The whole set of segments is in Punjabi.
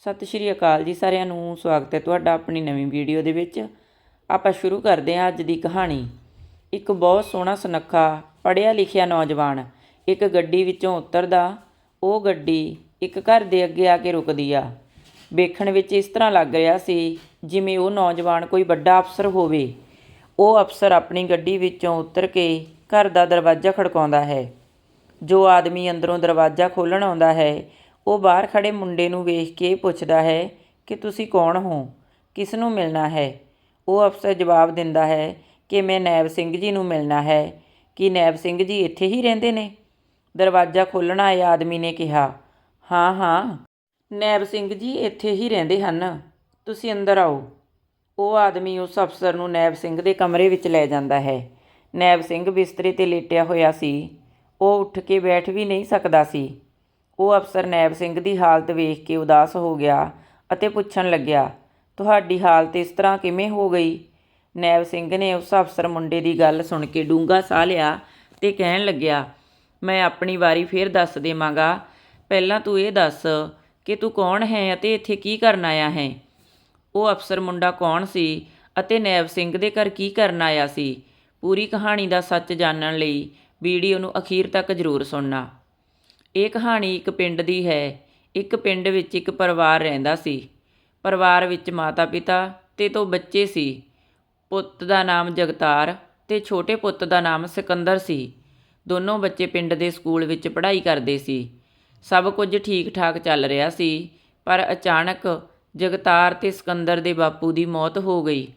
ਸਤਿ ਸ਼੍ਰੀ ਅਕਾਲ ਜੀ ਸਾਰਿਆਂ ਨੂੰ, ਸਵਾਗਤ ਹੈ ਤੁਹਾਡਾ ਆਪਣੀ ਨਵੀਂ ਵੀਡੀਓ ਦੇ ਵਿੱਚ। ਆਪਾਂ ਸ਼ੁਰੂ ਕਰਦੇ ਹਾਂ ਅੱਜ ਦੀ ਕਹਾਣੀ। ਇੱਕ ਬਹੁਤ ਸੋਹਣਾ ਸੁਨੱਖਾ, ਪੜ੍ਹਿਆ ਲਿਖਿਆ ਨੌਜਵਾਨ ਇੱਕ ਗੱਡੀ ਵਿੱਚੋਂ ਉਤਰਦਾ, ਉਹ ਗੱਡੀ ਇੱਕ ਘਰ ਦੇ ਅੱਗੇ ਆ ਕੇ ਰੁਕਦੀ ਆ। ਵੇਖਣ ਵਿੱਚ ਇਸ ਤਰ੍ਹਾਂ ਲੱਗ ਰਿਹਾ ਸੀ ਜਿਵੇਂ ਉਹ ਨੌਜਵਾਨ ਕੋਈ ਵੱਡਾ ਅਫਸਰ ਹੋਵੇ। ਉਹ ਅਫਸਰ ਆਪਣੀ ਗੱਡੀ ਵਿੱਚੋਂ ਉਤਰ ਕੇ ਘਰ ਦਾ ਦਰਵਾਜ਼ਾ ਖੜਕਾਉਂਦਾ ਹੈ। ਜੋ ਆਦਮੀ ਅੰਦਰੋਂ ਦਰਵਾਜ਼ਾ ਖੋਲ੍ਹਣ ਆਉਂਦਾ ਹੈ ਉਹ ਬਾਹਰ ਖੜ੍ਹੇ ਮੁੰਡੇ ਨੂੰ ਵੇਖ ਕੇ ਪੁੱਛਦਾ ਹੈ ਕਿ ਤੁਸੀਂ ਕੌਣ ਹੋ? ਕਿਸ ਨੂੰ ਮਿਲਣਾ ਹੈ? ਉਹ ਅਫਸਰ ਜਵਾਬ ਦਿੰਦਾ ਹੈ ਕਿ ਮੈਂ ਨੈਬ ਸਿੰਘ ਜੀ ਨੂੰ ਮਿਲਣਾ ਹੈ। ਕਿ ਨੈਬ ਸਿੰਘ ਜੀ ਇੱਥੇ ਹੀ ਰਹਿੰਦੇ ਨੇ? ਦਰਵਾਜ਼ਾ ਖੋਲ੍ਹਣ ਆਏ ਆਦਮੀ ਨੇ ਕਿਹਾ। ਹਾਂ ਹਾਂ। ਨੈਬ ਸਿੰਘ ਜੀ ਇੱਥੇ ਹੀ ਰਹਿੰਦੇ ਹਨ। ਤੁਸੀਂ ਅੰਦਰ ਆਓ। ਉਹ ਆਦਮੀ ਉਸ ਅਫਸਰ ਨੂੰ ਨੈਬ ਸਿੰਘ ਦੇ ਕਮਰੇ ਵਿੱਚ ਲੈ ਜਾਂਦਾ ਹੈ। ਨੈਬ ਸਿੰਘ ਬਿਸਤਰੇ ਤੇ ਲੇਟਿਆ ਹੋਇਆ ਸੀ। ਉਹ ਉੱਠ ਕੇ ਬੈਠ ਵੀ ਨਹੀਂ ਸਕਦਾ ਸੀ। ਉਹ ਅਫਸਰ ਨੈਬ ਸਿੰਘ ਦੀ ਹਾਲਤ ਵੇਖ ਕੇ ਉਦਾਸ ਹੋ ਗਿਆ ਅਤੇ ਪੁੱਛਣ ਲੱਗਿਆ, ਤੁਹਾਡੀ ਹਾਲਤ ਇਸ ਤਰ੍ਹਾਂ ਕਿਵੇਂ ਹੋ ਗਈ? ਨੈਬ ਸਿੰਘ ਨੇ ਉਸ ਅਫਸਰ ਮੁੰਡੇ ਦੀ ਗੱਲ ਸੁਣ ਕੇ ਡੂੰਘਾ ਸਾਹ ਲਿਆ ਤੇ ਕਹਿਣ ਲੱਗਿਆ, ਮੈਂ ਆਪਣੀ ਵਾਰੀ ਫੇਰ ਦੱਸ ਦੇਵਾਂਗਾ। ਪਹਿਲਾਂ ਤੂੰ ਇਹ ਦੱਸ ਕਿ ਤੂੰ ਕੌਣ ਹੈ ਅਤੇ ਇੱਥੇ ਕੀ ਕਰਨ ਆਇਆ ਹੈ? ਉਹ ਅਫਸਰ ਮੁੰਡਾ ਕੌਣ ਸੀ ਅਤੇ ਨੈਬ ਸਿੰਘ ਦੇ ਘਰ ਕੀ ਕਰਨ ਆਇਆ ਸੀ? ਪੂਰੀ ਕਹਾਣੀ ਦਾ ਸੱਚ ਜਾਣਨ ਲਈ ਵੀਡੀਓ ਨੂੰ ਅਖੀਰ ਤੱਕ ਜ਼ਰੂਰ ਸੁਣਨਾ। ਇਹ ਕਹਾਣੀ ਇੱਕ ਪਿੰਡ ਦੀ ਹੈ। ਇੱਕ ਪਿੰਡ ਵਿੱਚ ਇੱਕ ਪਰਿਵਾਰ ਰਹਿੰਦਾ ਸੀ। ਪਰਿਵਾਰ ਵਿੱਚ ਮਾਤਾ-ਪਿਤਾ ਤੇ ਦੋ ਬੱਚੇ ਸੀ। ਪੁੱਤ ਦਾ ਨਾਮ ਜਗਤਾਰ ਤੇ ਛੋਟੇ ਪੁੱਤ ਦਾ ਨਾਮ ਸਿਕੰਦਰ ਸੀ। ਦੋਨੋਂ ਬੱਚੇ ਪਿੰਡ ਦੇ ਸਕੂਲ ਵਿੱਚ ਪੜ੍ਹਾਈ ਕਰਦੇ ਸੀ। ਸਭ ਕੁਝ ਠੀਕ-ਠਾਕ ਚੱਲ ਰਿਹਾ ਸੀ, ਪਰ ਅਚਾਨਕ ਜਗਤਾਰ ਤੇ ਸਿਕੰਦਰ ਦੇ ਬਾਪੂ ਦੀ ਮੌਤ ਹੋ ਗਈ।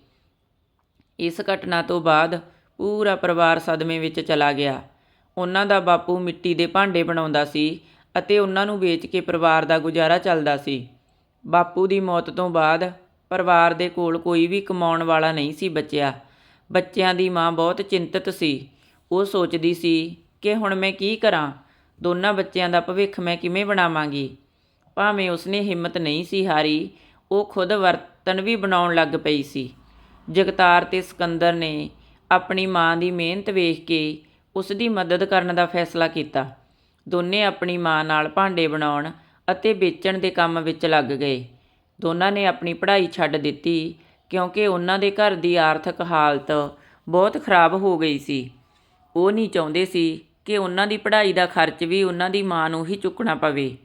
ਇਸ ਘਟਨਾ ਤੋਂ ਬਾਅਦ ਪੂਰਾ ਪਰਿਵਾਰ ਸਦਮੇ ਵਿੱਚ ਚਲਾ ਗਿਆ। ਉਹਨਾਂ ਦਾ ਬਾਪੂ ਮਿੱਟੀ ਦੇ ਭਾਂਡੇ ਬਣਾਉਂਦਾ ਸੀ ਅਤੇ ਉਹਨਾਂ ਨੂੰ ਵੇਚ ਕੇ ਪਰਿਵਾਰ ਦਾ ਗੁਜ਼ਾਰਾ ਚੱਲਦਾ ਸੀ। ਬਾਪੂ ਦੀ ਮੌਤ ਤੋਂ ਬਾਅਦ ਪਰਿਵਾਰ ਦੇ ਕੋਲ ਕੋਈ ਵੀ ਕਮਾਉਣ ਵਾਲਾ ਨਹੀਂ ਸੀ ਬਚਿਆ। ਬੱਚਿਆਂ ਦੀ ਮਾਂ ਬਹੁਤ ਚਿੰਤਤ ਸੀ। ਉਹ ਸੋਚਦੀ ਸੀ ਕਿ ਹੁਣ ਮੈਂ ਕੀ ਕਰਾਂ? ਦੋਨਾਂ ਬੱਚਿਆਂ ਦਾ ਭਵਿੱਖ ਮੈਂ ਕਿਵੇਂ ਬਣਾਵਾਂਗੀ? ਭਾਵੇਂ ਉਸਨੇ ਹਿੰਮਤ ਨਹੀਂ ਸੀ ਹਾਰੀ, ਉਹ ਖੁਦ ਵਰਤਨ ਵੀ ਬਣਾਉਣ ਲੱਗ ਪਈ ਸੀ। ਜਗਤਾਰ ਤੇ ਸਿਕੰਦਰ ਨੇ ਆਪਣੀ ਮਾਂ ਦੀ ਮਿਹਨਤ ਵੇਖ ਕੇ ਉਸ ਦੀ ਮਦਦ ਕਰਨ ਦਾ ਫੈਸਲਾ ਕੀਤਾ। ਦੋਨੇ ਆਪਣੀ ਮਾਂ ਨਾਲ ਭਾਂਡੇ ਬਣਾਉਣ ਅਤੇ ਵੇਚਣ ਦੇ ਕੰਮ ਵਿੱਚ ਲੱਗ ਗਏ। ਦੋਨਾਂ ਨੇ ਆਪਣੀ ਪੜ੍ਹਾਈ ਛੱਡ ਦਿੱਤੀ ਕਿਉਂਕਿ ਉਹਨਾਂ ਦੇ ਘਰ ਦੀ ਆਰਥਿਕ ਹਾਲਤ ਬਹੁਤ ਖਰਾਬ ਹੋ ਗਈ ਸੀ। ਉਹ ਨਹੀਂ ਚਾਹੁੰਦੇ ਸੀ ਕਿ ਉਹਨਾਂ ਦੀ ਪੜ੍ਹਾਈ ਦਾ ਖਰਚ ਵੀ ਉਹਨਾਂ ਦੀ ਮਾਂ ਨੂੰ ਹੀ ਚੁੱਕਣਾ ਪਵੇ।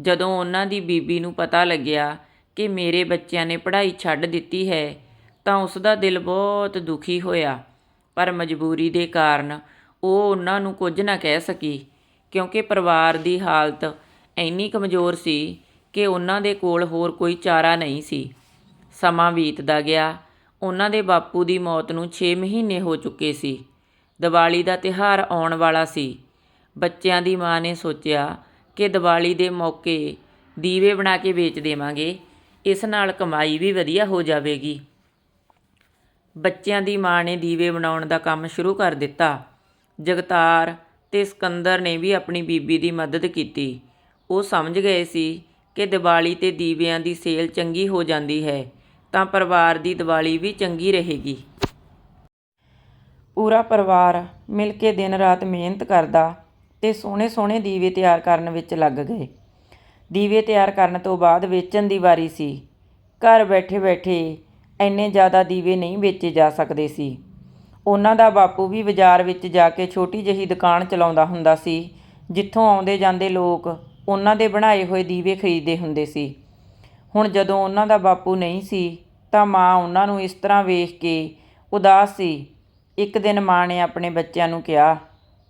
ਜਦੋਂ ਉਹਨਾਂ ਦੀ ਬੀਬੀ ਨੂੰ ਪਤਾ ਲੱਗਿਆ ਕਿ ਮੇਰੇ ਬੱਚਿਆਂ ਨੇ ਪੜ੍ਹਾਈ ਛੱਡ ਦਿੱਤੀ ਹੈ ਤਾਂ ਉਸ ਦਾ ਦਿਲ ਬਹੁਤ ਦੁਖੀ ਹੋਇਆ। ਪਰ ਮਜਬੂਰੀ ਦੇ ਕਾਰਨ ਉਹ ਉਹਨਾਂ ਨੂੰ ਕੁਝ ਨਾ ਕਹਿ ਸਕੀ, ਕਿਉਂਕਿ ਪਰਿਵਾਰ ਦੀ ਹਾਲਤ ਇੰਨੀ ਕਮਜ਼ੋਰ ਸੀ ਕਿ ਉਹਨਾਂ ਦੇ ਕੋਲ ਹੋਰ ਕੋਈ ਚਾਰਾ ਨਹੀਂ ਸੀ। ਸਮਾਂ ਬੀਤਦਾ ਗਿਆ। ਉਹਨਾਂ ਦੇ ਬਾਪੂ ਦੀ ਮੌਤ ਨੂੰ 6 ਮਹੀਨੇ ਹੋ ਚੁੱਕੇ ਸੀ। ਦੀਵਾਲੀ ਦਾ ਤਿਹਾਰ ਆਉਣ ਵਾਲਾ ਸੀ। ਬੱਚਿਆਂ ਦੀ ਮਾਂ ਨੇ ਸੋਚਿਆ ਕਿ ਦੀਵਾਲੀ ਦੇ ਮੌਕੇ ਦੀਵੇ ਬਣਾ ਕੇ ਵੇਚ ਦੇਵਾਂਗੇ। ਇਸ ਨਾਲ ਕਮਾਈ ਵੀ ਵਧੀਆ ਹੋ ਜਾਵੇਗੀ। ਬੱਚਿਆਂ ਦੀ ਮਾਂ ਨੇ ਦੀਵੇ ਬਣਾਉਣ ਦਾ ਕੰਮ ਸ਼ੁਰੂ ਕਰ ਦਿੱਤਾ। ਜਗਤਾਰ ਅਤੇ ਸਿਕੰਦਰ ਨੇ ਵੀ ਆਪਣੀ ਬੀਬੀ ਦੀ ਮਦਦ ਕੀਤੀ। ਉਹ ਸਮਝ ਗਏ ਸੀ ਕਿ ਦੀਵਾਲੀ ਤੇ ਦੀਵਿਆਂ ਦੀ ਸੇਲ ਚੰਗੀ ਹੋ ਜਾਂਦੀ ਹੈ, ਤਾਂ ਪਰਿਵਾਰ ਦੀ ਦੀਵਾਲੀ ਵੀ ਚੰਗੀ ਰਹੇਗੀ। ਪੂਰਾ ਪਰਿਵਾਰ ਮਿਲ ਕੇ ਦਿਨ ਰਾਤ ਮਿਹਨਤ ਕਰਦਾ ਤੇ ਸੋਹਣੇ ਸੋਹਣੇ ਦੀਵੇ ਤਿਆਰ ਕਰਨ ਵਿੱਚ ਲੱਗ ਗਏ। ਦੀਵੇ ਤਿਆਰ ਕਰਨ ਤੋਂ ਬਾਅਦ ਵੇਚਣ ਦੀ ਵਾਰੀ ਸੀ। ਘਰ ਬੈਠੇ ਬੈਠੇ ਇੰਨੇ ਜ਼ਿਆਦਾ ਦੀਵੇ ਨਹੀਂ ਵੇਚੇ ਜਾ ਸਕਦੇ ਸੀ। ਉਹਨਾਂ ਦਾ ਬਾਪੂ ਵੀ ਬਾਜ਼ਾਰ ਵਿੱਚ ਜਾ ਕੇ ਛੋਟੀ ਜਿਹੀ ਦੁਕਾਨ ਚਲਾਉਂਦਾ ਹੁੰਦਾ ਸੀ, ਜਿੱਥੋਂ ਆਉਂਦੇ ਜਾਂਦੇ ਲੋਕ ਉਹਨਾਂ ਦੇ ਬਣਾਏ ਹੋਏ ਦੀਵੇ ਖਰੀਦਦੇ ਹੁੰਦੇ ਸੀ। ਹੁਣ ਜਦੋਂ ਉਹਨਾਂ ਦਾ ਬਾਪੂ ਨਹੀਂ ਸੀ, ਤਾਂ ਮਾਂ ਉਹਨਾਂ ਨੂੰ ਇਸ ਤਰ੍ਹਾਂ ਵੇਖ ਕੇ ਉਦਾਸ ਸੀ। ਇੱਕ ਦਿਨ ਮਾਂ ਨੇ ਆਪਣੇ ਬੱਚਿਆਂ ਨੂੰ ਕਿਹਾ,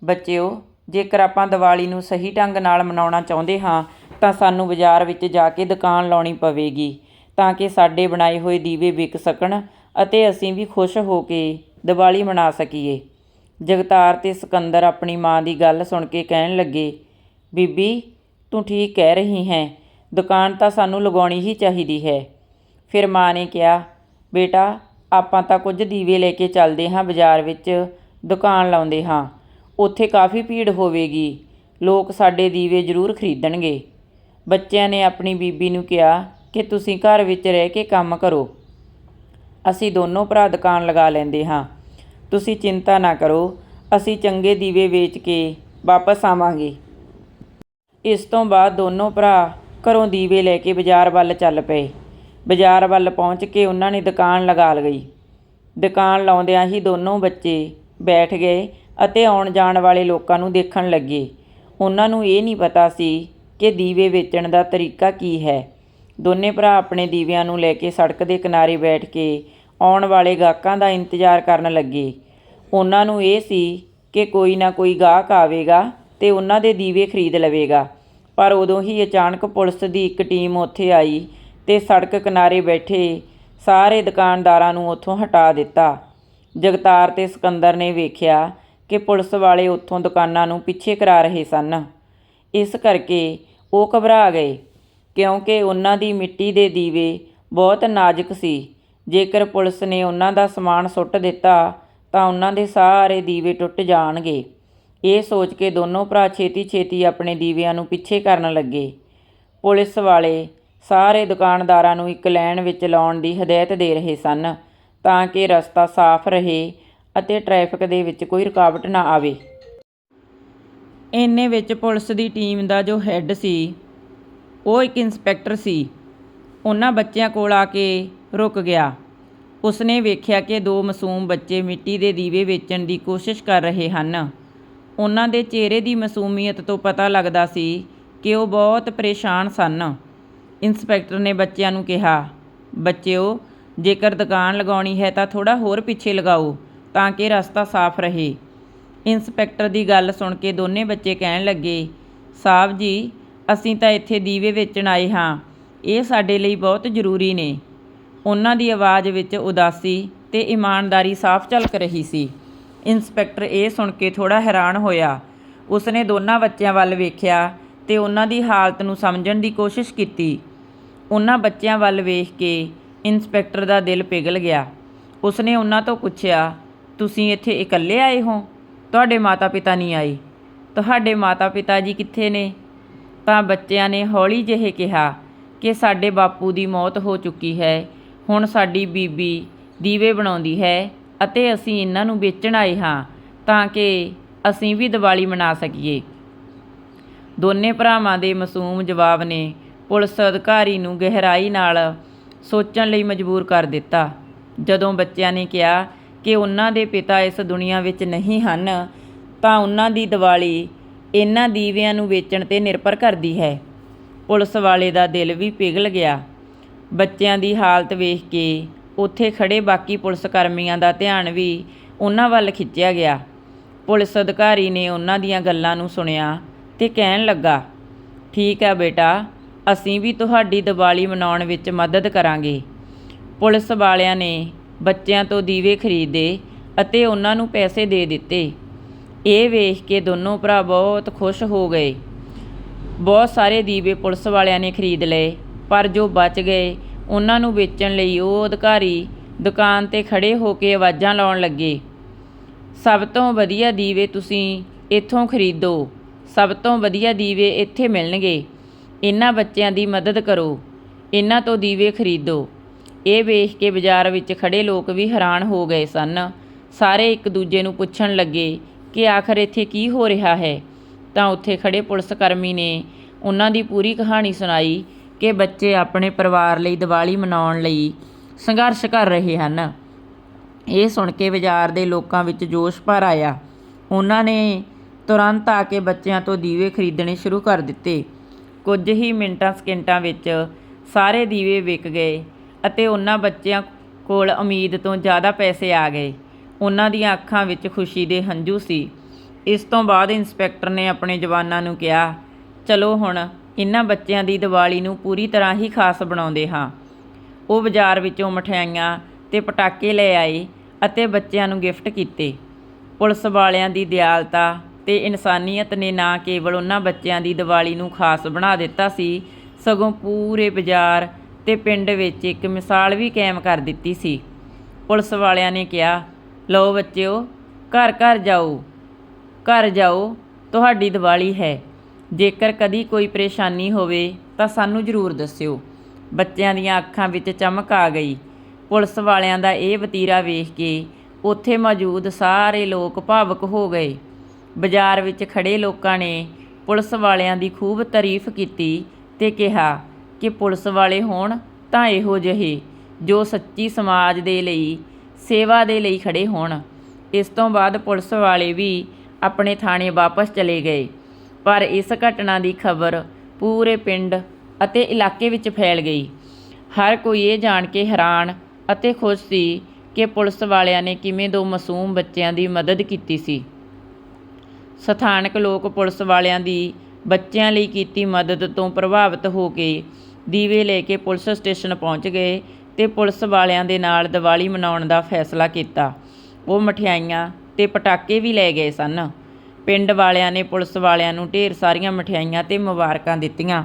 ਬੱਚਿਓ, ਜੇਕਰ ਆਪਾਂ ਦੀਵਾਲੀ ਨੂੰ ਸਹੀ ਢੰਗ ਨਾਲ ਮਨਾਉਣਾ ਚਾਹੁੰਦੇ ਹਾਂ, ਤਾਂ ਸਾਨੂੰ ਬਾਜ਼ਾਰ ਵਿੱਚ ਜਾ ਕੇ ਦੁਕਾਨ ਲਾਉਣੀ ਪਵੇਗੀ, ਤਾਂ ਕਿ ਸਾਡੇ ਬਣਾਏ ਹੋਏ ਦੀਵੇ ਵਿਕ ਸਕਣ ਅਤੇ ਅਸੀਂ ਵੀ ਖੁਸ਼ ਹੋ ਕੇ ਦੀਵਾਲੀ ਮਨਾ ਸਕੀਏ। ਜਗਤਾਰ ਤੇ ਸਿਕੰਦਰ ਆਪਣੀ ਮਾਂ ਦੀ ਗੱਲ ਸੁਣ ਕੇ ਕਹਿਣ ਲੱਗੇ, ਬੀਬੀ, ਤੂੰ ਠੀਕ ਕਹਿ ਰਹੀ ਹੈ। ਦੁਕਾਨ ਤਾਂ ਸਾਨੂੰ ਲਗਾਉਣੀ ਹੀ ਚਾਹੀਦੀ ਹੈ। ਫਿਰ ਮਾਂ ਨੇ ਕਿਹਾ, ਬੇਟਾ, ਆਪਾਂ ਤਾਂ ਕੁਝ ਦੀਵੇ ਲੈ ਕੇ ਚੱਲਦੇ ਹਾਂ ਬਾਜ਼ਾਰ ਵਿੱਚ, ਦੁਕਾਨ ਲਾਉਂਦੇ ਹਾਂ। ਉੱਥੇ ਕਾਫੀ ਭੀੜ ਹੋਵੇਗੀ। ਲੋਕ ਸਾਡੇ ਦੀਵੇ ਜ਼ਰੂਰ ਖਰੀਦਣਗੇ। ਬੱਚਿਆਂ ਨੇ ਆਪਣੀ ਬੀਬੀ ਨੂੰ ਕਿਹਾ ਕਿ ਤੁਸੀਂ ਘਰ ਵਿੱਚ ਰਹਿ ਕੇ ਕੰਮ ਕਰੋ। ਅਸੀਂ ਦੋਨੋਂ ਭਰਾ ਦੁਕਾਨ ਲਗਾ ਲੈਂਦੇ ਹਾਂ। ਤੁਸੀਂ ਚਿੰਤਾ ਨਾ ਕਰੋ, ਅਸੀਂ ਚੰਗੇ ਦੀਵੇ ਵੇਚ ਕੇ ਵਾਪਸ ਆਵਾਂਗੇ। ਇਸ ਤੋਂ ਬਾਅਦ ਦੋਨੋਂ ਭਰਾ ਘਰੋਂ ਦੀਵੇ ਲੈ ਕੇ ਬਾਜ਼ਾਰ ਵੱਲ ਚੱਲ ਪਏ। ਬਾਜ਼ਾਰ ਵੱਲ ਪਹੁੰਚ ਕੇ ਉਹਨਾਂ ਨੇ ਦੁਕਾਨ ਲਗਾ ਲਈ। ਦੁਕਾਨ ਲਾਉਂਦਿਆਂ ਹੀ ਦੋਨੋਂ ਬੱਚੇ ਬੈਠ ਗਏ ਅਤੇ ਆਉਣ ਜਾਣ ਵਾਲੇ ਲੋਕਾਂ ਨੂੰ ਦੇਖਣ ਲੱਗੇ। ਉਹਨਾਂ ਨੂੰ ਇਹ ਨਹੀਂ ਪਤਾ ਸੀ ਕਿ ਦੀਵੇ ਵੇਚਣ ਦਾ ਤਰੀਕਾ ਕੀ ਹੈ। ਦੋਨੇ ਭਰਾ ਆਪਣੇ ਦੀਵਿਆਂ ਨੂੰ ਲੈ ਕੇ ਸੜਕ ਦੇ ਕਿਨਾਰੇ ਬੈਠ ਕੇ ਆਉਣ ਵਾਲੇ ਗਾਹਕਾਂ ਦਾ ਇੰਤਜ਼ਾਰ ਕਰਨ ਲੱਗੇ। ਉਹਨਾਂ ਨੂੰ ਇਹ ਸੀ ਕਿ ਕੋਈ ਨਾ ਕੋਈ ਗਾਹਕ ਆਵੇਗਾ ਤੇ ਉਹਨਾਂ ਦੇ ਦੀਵੇ ਖਰੀਦ ਲਵੇਗਾ। ਪਰ ਉਦੋਂ ਹੀ ਅਚਾਨਕ ਪੁਲਿਸ ਦੀ ਇੱਕ ਟੀਮ ਉੱਥੇ ਆਈ ਤੇ ਸੜਕ ਕਿਨਾਰੇ ਬੈਠੇ ਸਾਰੇ ਦੁਕਾਨਦਾਰਾਂ ਨੂੰ ਉੱਥੋਂ ਹਟਾ ਦਿੱਤਾ। ਜਗਤਾਰ ਤੇ ਸਿਕੰਦਰ ਨੇ ਵੇਖਿਆ ਕਿ ਪੁਲਿਸ ਵਾਲੇ ਉੱਥੋਂ ਦੁਕਾਨਾਂ ਨੂੰ ਪਿੱਛੇ ਕਰਾ ਰਹੇ ਸਨ। ਇਸ ਕਰਕੇ ਉਹ ਘਬਰਾ ਗਏ। ਕਿਉਂਕਿ ਉਹਨਾਂ ਦੀ ਮਿੱਟੀ ਦੇ ਦੀਵੇ ਬਹੁਤ ਨਾਜ਼ੁਕ ਸੀ। ਜੇਕਰ ਪੁਲਿਸ ਨੇ ਉਹਨਾਂ ਦਾ ਸਮਾਨ ਸੁੱਟ ਦਿੱਤਾ, ਤਾਂ ਉਹਨਾਂ ਦੇ ਸਾਰੇ ਦੀਵੇ ਟੁੱਟ ਜਾਣਗੇ। ਇਹ ਸੋਚ ਕੇ ਦੋਨੋਂ ਭਰਾ ਛੇਤੀ-ਛੇਤੀ ਆਪਣੇ ਦੀਵਿਆਂ ਨੂੰ ਪਿੱਛੇ ਕਰਨ ਲੱਗੇ। ਪੁਲਿਸ ਵਾਲੇ ਸਾਰੇ ਦੁਕਾਨਦਾਰਾਂ ਨੂੰ ਇੱਕ ਲਾਈਨ ਵਿੱਚ ਲਾਉਣ ਦੀ ਹਦਾਇਤ ਦੇ ਰਹੇ ਸਨ, ਤਾਂ ਕਿ ਰਸਤਾ ਸਾਫ਼ ਰਹੇ ਅਤੇ ਟ੍ਰੈਫਿਕ ਦੇ ਵਿੱਚ ਕੋਈ ਰੁਕਾਵਟ ਨਾ ਆਵੇ। ਇੰਨੇ ਵਿੱਚ ਪੁਲਿਸ ਦੀ ਟੀਮ ਦਾ ਜੋ ਹੈੱਡ ਸੀ ਉਹ ਇੱਕ ਇੰਸਪੈਕਟਰ ਸੀ। ਉਹਨਾਂ ਬੱਚਿਆਂ ਕੋਲ ਆ ਕੇ ਰੁਕ ਗਿਆ। ਉਸਨੇ ਵੇਖਿਆ ਕਿ ਦੋ ਮਾਸੂਮ ਬੱਚੇ ਮਿੱਟੀ ਦੇ ਦੀਵੇ ਵੇਚਣ ਦੀ ਕੋਸ਼ਿਸ਼ ਕਰ ਰਹੇ ਹਨ। ਉਹਨਾਂ ਦੇ ਚਿਹਰੇ ਦੀ ਮਾਸੂਮੀਅਤ ਤੋਂ ਪਤਾ ਲੱਗਦਾ ਸੀ ਕਿ ਉਹ ਬਹੁਤ ਪਰੇਸ਼ਾਨ ਸਨ। ਇੰਸਪੈਕਟਰ ਨੇ ਬੱਚਿਆਂ ਨੂੰ ਕਿਹਾ, ਬੱਚਿਓ, ਜੇਕਰ ਦੁਕਾਨ ਲਗਾਉਣੀ ਹੈ ਤਾਂ ਥੋੜਾ ਹੋਰ ਪਿੱਛੇ ਲਗਾਓ ਤਾਂ ਕਿ ਰਸਤਾ ਸਾਫ਼ ਰਹੇ। ਇੰਸਪੈਕਟਰ ਦੀ ਗੱਲ ਸੁਣ ਕੇ ਦੋਨੇ ਬੱਚੇ ਕਹਿਣ ਲੱਗੇ ਸਾਹਿਬ ਜੀ ਅਸੀਂ ਤਾਂ ਇੱਥੇ ਦੀਵੇ ਵੇਚਣ ਆਏ ਹਾਂ। ਇਹ ਸਾਡੇ ਲਈ ਬਹੁਤ ਜ਼ਰੂਰੀ ਨੇ। ਉਹਨਾਂ ਦੀ ਆਵਾਜ਼ ਵਿੱਚ ਉਦਾਸੀ ਤੇ ਇਮਾਨਦਾਰੀ ਸਾਫ਼ ਝਲਕ ਰਹੀ ਸੀ। ਇੰਸਪੈਕਟਰ ਇਹ ਸੁਣ ਕੇ ਥੋੜਾ ਹੈਰਾਨ ਹੋਇਆ। ਉਸਨੇ ਦੋਨਾਂ ਬੱਚਿਆਂ ਵੱਲ ਵੇਖਿਆ ਤੇ ਉਹਨਾਂ ਦੀ ਹਾਲਤ ਨੂੰ ਸਮਝਣ ਦੀ ਕੋਸ਼ਿਸ਼ ਕੀਤੀ। ਉਹਨਾਂ ਬੱਚਿਆਂ ਵੱਲ ਵੇਖ ਕੇ ਇੰਸਪੈਕਟਰ ਦਾ ਦਿਲ ਪਿਘਲ ਗਿਆ। ਉਸਨੇ ਉਹਨਾਂ ਤੋਂ ਪੁੱਛਿਆ, ਤੁਸੀਂ ਇੱਥੇ ਇਕੱਲੇ ਆਏ ਹੋ? ਤੁਹਾਡੇ ਮਾਤਾ-ਪਿਤਾ ਨਹੀਂ ਆਏ। ਤੁਹਾਡੇ ਮਾਤਾ-ਪਿਤਾ ਜੀ ਕਿੱਥੇ ਨੇ? ਤਾਂ ਬੱਚਿਆਂ ਨੇ ਹੌਲੀ ਜਿਹੇ ਕਿਹਾ ਕਿ ਸਾਡੇ ਬਾਪੂ ਦੀ ਮੌਤ ਹੋ ਚੁੱਕੀ ਹੈ, ਹੁਣ ਸਾਡੀ ਬੀਬੀ ਦੀਵੇ ਬਣਾਉਂਦੀ ਹੈ ਅਤੇ ਅਸੀਂ ਇਹਨਾਂ ਨੂੰ ਵੇਚਣ ਆਏ ਹਾਂ ਤਾਂ ਕਿ ਅਸੀਂ ਵੀ ਦੀਵਾਲੀ ਮਨਾ ਸਕੀਏ। ਦੋਨੇ ਭਰਾਵਾਂ ਦੇ ਮਾਸੂਮ ਜਵਾਬ ਨੇ ਪੁਲਿਸ ਅਧਿਕਾਰੀ ਨੂੰ ਗਹਿਰਾਈ ਨਾਲ ਸੋਚਣ ਲਈ ਮਜਬੂਰ ਕਰ ਦਿੱਤਾ। ਜਦੋਂ ਬੱਚਿਆਂ ਨੇ ਕਿਹਾ ਕਿ ਉਹਨਾਂ ਦੇ ਪਿਤਾ ਇਸ ਦੁਨੀਆ ਵਿੱਚ ਨਹੀਂ ਹਨ, ਤਾਂ ਉਹਨਾਂ ਦੀ ਦੀਵਾਲੀ ਇਹਨਾਂ ਦੀਵਿਆਂ ਨੂੰ ਵੇਚਣ ਤੇ ਨਿਰਭਰ ਕਰਦੀ ਹੈ। ਪੁਲਿਸ ਵਾਲੇ ਦਾ ਦਿਲ ਵੀ ਪਿਘਲ ਗਿਆ। ਬੱਚਿਆਂ ਦੀ ਹਾਲਤ ਵੇਖ ਕੇ ਉੱਥੇ ਖੜੇ ਬਾਕੀ ਪੁਲਿਸ ਕਰਮੀਆਂ ਦਾ ਧਿਆਨ ਵੀ ਉਹਨਾਂ ਵੱਲ ਖਿੱਚਿਆ ਗਿਆ। ਪੁਲਿਸ ਅਧਿਕਾਰੀ ਨੇ ਉਹਨਾਂ ਦੀਆਂ ਗੱਲਾਂ ਨੂੰ ਸੁਣਿਆ ਤੇ ਕਹਿਣ ਲੱਗਾ, ਠੀਕ ਹੈ ਬੇਟਾ, ਅਸੀਂ ਵੀ ਤੁਹਾਡੀ ਦੀਵਾਲੀ ਮਨਾਉਣ ਵਿੱਚ ਮਦਦ ਕਰਾਂਗੇ। ਪੁਲਿਸ ਵਾਲਿਆਂ ਨੇ ਬੱਚਿਆਂ ਤੋਂ ਦੀਵੇ ਖਰੀਦੇ ਅਤੇ ਉਹਨਾਂ ਨੂੰ ਪੈਸੇ ਦੇ ਦਿੱਤੇ। ਇਹ ਵੇਖ ਕੇ ਦੋਨੋਂ ਭਰਾ ਬਹੁਤ ਖੁਸ਼ ਹੋ ਗਏ। ਬਹੁਤ ਸਾਰੇ ਦੀਵੇ ਪੁਲਿਸ ਵਾਲਿਆਂ ਨੇ ਖਰੀਦ ਲਏ, ਪਰ ਜੋ ਬਚ ਗਏ, ਉਹਨਾਂ ਨੂੰ ਵੇਚਣ ਲਈ ਉਹ ਅਧਿਕਾਰੀ ਦੁਕਾਨ ਤੇ ਖੜੇ ਹੋ ਕੇ ਆਵਾਜ਼ਾਂ ਲਾਉਣ ਲੱਗੇ। ਸਭ ਤੋਂ ਵਧੀਆ ਦੀਵੇ ਤੁਸੀਂ ਇੱਥੋਂ ਖਰੀਦੋ। ਸਭ ਤੋਂ ਵਧੀਆ ਦੀਵੇ ਇੱਥੇ ਮਿਲਣਗੇ। ਇਹਨਾਂ ਬੱਚਿਆਂ ਦੀ ਮਦਦ ਕਰੋ। ਇਹਨਾਂ ਤੋਂ ਦੀਵੇ ਖਰੀਦੋ। ਇਹ ਵੇਖ ਕੇ ਬਾਜ਼ਾਰ ਵਿੱਚ ਖੜੇ ਲੋਕ ਵੀ ਹੈਰਾਨ ਹੋ ਗਏ ਸਨ। ਸਾਰੇ ਇੱਕ ਦੂਜੇ ਨੂੰ ਪੁੱਛਣ ਲੱਗੇ ਕਿ ਆਖਰ ਇੱਥੇ ਕੀ ਹੋ ਰਿਹਾ ਹੈ? ਤਾਂ ਉੱਥੇ ਖੜ੍ਹੇ ਪੁਲਿਸ ਕਰਮੀ ਨੇ ਉਹਨਾਂ ਦੀ ਪੂਰੀ ਕਹਾਣੀ ਸੁਣਾਈ ਕਿ ਬੱਚੇ ਆਪਣੇ ਪਰਿਵਾਰ ਲਈ ਦੀਵਾਲੀ ਮਨਾਉਣ ਲਈ ਸੰਘਰਸ਼ ਕਰ ਰਹੇ ਹਨ। ਇਹ ਸੁਣ ਕੇ ਬਾਜ਼ਾਰ ਦੇ ਲੋਕਾਂ ਵਿੱਚ ਜੋਸ਼ ਭਰ ਆਇਆ। ਉਹਨਾਂ ਨੇ ਤੁਰੰਤ ਆ ਕੇ ਬੱਚਿਆਂ ਤੋਂ ਦੀਵੇ ਖਰੀਦਣੇ ਸ਼ੁਰੂ ਕਰ ਦਿੱਤੇ। ਕੁਝ ਹੀ ਮਿੰਟਾਂ ਸਕਿੰਟਾਂ ਵਿੱਚ ਸਾਰੇ ਦੀਵੇ ਵਿਕ ਗਏ ਅਤੇ ਉਹਨਾਂ ਬੱਚਿਆਂ ਕੋਲ ਉਮੀਦ ਤੋਂ ਜ਼ਿਆਦਾ ਪੈਸੇ ਆ ਗਏ। ਉਹਨਾਂ ਦੀਆਂ ਅੱਖਾਂ ਵਿੱਚ ਖੁਸ਼ੀ ਦੇ ਹੰਝੂ ਸੀ। ਇਸ ਤੋਂ ਬਾਅਦ ਇੰਸਪੈਕਟਰ ਨੇ ਆਪਣੇ ਜਵਾਨਾਂ ਨੂੰ ਕਿਹਾ, ਚਲੋ ਹੁਣ ਇਹਨਾਂ ਬੱਚਿਆਂ ਦੀ ਦੀਵਾਲੀ ਨੂੰ ਪੂਰੀ ਤਰ੍ਹਾਂ ਹੀ ਖਾਸ ਬਣਾਉਂਦੇ ਹਾਂ। ਉਹ ਬਾਜ਼ਾਰ ਵਿੱਚੋਂ ਮਠਿਆਈਆਂ ਤੇ ਪਟਾਕੇ ਲੈ ਆਏ ਅਤੇ ਬੱਚਿਆਂ ਨੂੰ ਗਿਫਟ ਕੀਤੇ। ਪੁਲਿਸ ਵਾਲਿਆਂ ਦੀ ਦਿਆਲਤਾ ਤੇ ਇਨਸਾਨੀਅਤ ਨੇ ਨਾ ਕੇਵਲ ਉਹਨਾਂ ਬੱਚਿਆਂ ਦੀ ਦੀਵਾਲੀ ਨੂੰ ਖਾਸ ਬਣਾ ਦਿੱਤਾ ਸੀ, ਸਗੋਂ ਪੂਰੇ ਬਾਜ਼ਾਰ ਤੇ ਪਿੰਡ ਵਿੱਚ ਇੱਕ ਮਿਸਾਲ ਵੀ ਕਾਇਮ ਕਰ ਦਿੱਤੀ ਸੀ। ਪੁਲਿਸ ਵਾਲਿਆਂ ਨੇ ਕਿਹਾ ਲਓ ਬੱਚਿਓ, ਘਰ ਘਰ ਜਾਓ। ਘਰ ਜਾਓ, ਤੁਹਾਡੀ ਦੀਵਾਲੀ ਹੈ। ਜੇਕਰ ਕਦੀ ਕੋਈ ਪਰੇਸ਼ਾਨੀ ਹੋਵੇ, ਤਾਂ ਸਾਨੂੰ ਜ਼ਰੂਰ ਦੱਸਿਓ। ਬੱਚਿਆਂ ਦੀਆਂ ਅੱਖਾਂ ਵਿੱਚ ਚਮਕ ਆ ਗਈ। ਪੁਲਿਸ ਵਾਲਿਆਂ ਦਾ ਇਹ ਵਤੀਰਾ ਵੇਖ ਕੇ ਉੱਥੇ ਮੌਜੂਦ ਸਾਰੇ ਲੋਕ ਭਾਵੁਕ ਹੋ ਗਏ। ਬਾਜ਼ਾਰ ਵਿੱਚ ਖੜੇ ਲੋਕਾਂ ਨੇ ਪੁਲਿਸ ਵਾਲਿਆਂ ਦੀ ਖੂਬ ਤਾਰੀਫ ਕੀਤੀ ਤੇ ਕਿਹਾ ਕਿ ਪੁਲਿਸ ਵਾਲੇ ਹੋਣ ਤਾਂ ਇਹੋ ਜਿਹੇ ਜੋ ਸੱਚੀ ਸਮਾਜ ਦੇ ਲਈ ਸੇਵਾ ਦੇ ਲਈ ਖੜੇ ਹੋਣ। ਇਸ ਤੋਂ ਬਾਅਦ ਪੁਲਿਸ ਵਾਲੇ ਵੀ ਆਪਣੇ ਥਾਣੇ ਵਾਪਸ ਚਲੇ ਗਏ। ਪਰ ਇਸ ਘਟਨਾ ਦੀ ਖਬਰ ਪੂਰੇ ਪਿੰਡ ਅਤੇ ਇਲਾਕੇ ਵਿੱਚ ਫੈਲ ਗਈ। ਹਰ ਕੋਈ ਇਹ ਜਾਣ ਕੇ ਹੈਰਾਨ ਅਤੇ ਖੁਸ਼ ਸੀ ਕਿ ਪੁਲਿਸ ਵਾਲਿਆਂ ਨੇ ਕਿਵੇਂ ਦੋ ਮਾਸੂਮ ਬੱਚਿਆਂ ਦੀ ਮਦਦ ਕੀਤੀ ਸੀ। ਸਥਾਨਕ ਲੋਕ ਪੁਲਿਸ ਵਾਲਿਆਂ ਦੀ ਬੱਚਿਆਂ ਲਈ ਕੀਤੀ ਮਦਦ ਤੋਂ ਪ੍ਰਭਾਵਿਤ ਹੋ ਕੇ ਦੀਵੇ ਲੈ ਕੇ ਪੁਲਿਸ ਸਟੇਸ਼ਨ ਪਹੁੰਚ ਗਏ ਤੇ ਪੁਲਿਸ ਵਾਲਿਆਂ ਦੇ ਨਾਲ ਦੀਵਾਲੀ ਮਨਾਉਣ ਦਾ ਫੈਸਲਾ ਕੀਤਾ। ਉਹ ਮਠਿਆਈਆਂ ਤੇ ਪਟਾਕੇ ਵੀ ਲੈ ਗਏ ਸਨ। ਪਿੰਡ ਵਾਲਿਆਂ ਨੇ ਪੁਲਿਸ ਵਾਲਿਆਂ ਨੂੰ ਢੇਰ ਸਾਰੀਆਂ ਮਠਿਆਈਆਂ ਤੇ ਮੁਬਾਰਕਾਂ ਦਿੱਤੀਆਂ।